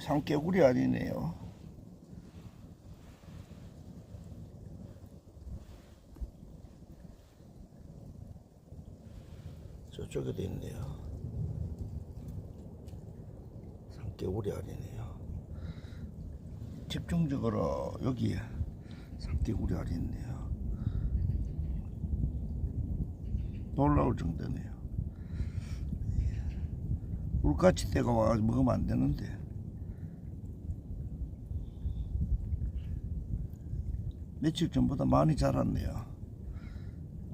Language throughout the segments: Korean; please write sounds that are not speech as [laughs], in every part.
산개구리 아니네요. 저쪽에도 있네요. 산개구리 아니네요. 집중적으로 여기에 산개구리 알이 있네요. 놀라울 정도네요. 때가 와가지고 먹으면 안 되는데. 며칠 전보다 많이 자랐네요.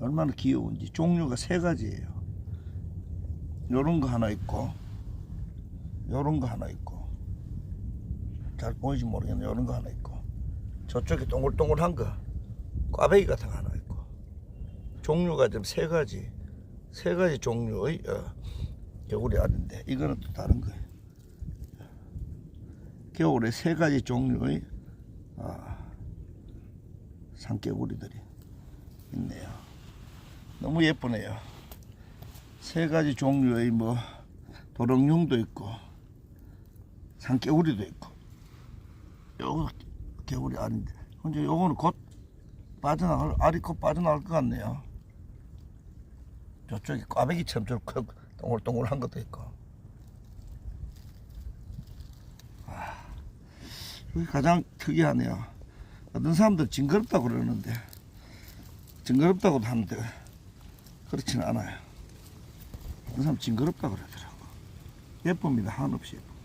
얼마나 귀여운지. 종류가 세 가지예요. 요런 거 하나 있고, 요런 거 하나 있고, 잘 보이지 모르겠네. 요런 거 하나 있고, 저쪽에 동글동글한 거, 꽈배기 같은 거 하나 있고, 종류가 좀 세 가지, 세 가지 종류의 어, 개구리 알인데, 이거는 또 다른 거예요. 겨울에 세 가지 종류의 아, 산개구리들이 있네요. 너무 예쁘네요. 세 가지 종류의 뭐 도롱뇽도 있고 산개구리도 있고 요거 개구리 알인데 근데 요거는 곧 빠져나갈 알이 곧 빠져나갈 것 같네요. 저쪽에 꽈배기처럼 저 크- [laughs] 동글동글한 것도 있고 아, 여기 가장 특이하네요. 어떤 사람들 징그럽다고 그러는데 징그럽다고 하는데 그렇지는 않아요. 어떤 사람 징그럽다고 그러더라고. 예쁩니다. 한없이 예쁩니다.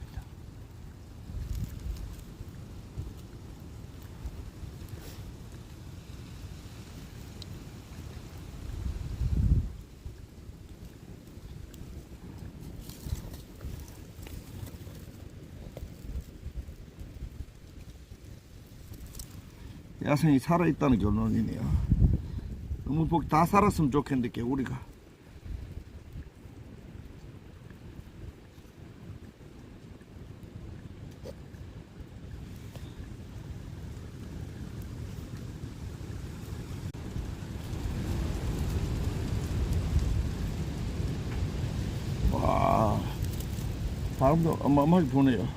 야생이 살아있다는 결론이네요. 너무 복 다 살았으면 좋겠는데 개구리가. 와, 바람도 어마어마하게 부네요.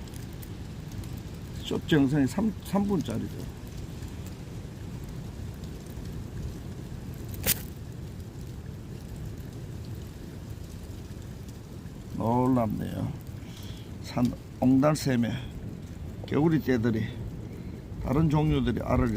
쇼트 영상이 3, 3분짜리죠. 놀랍네요. 산 옹달샘에 개구리 떼들이 다른 종류들이 알을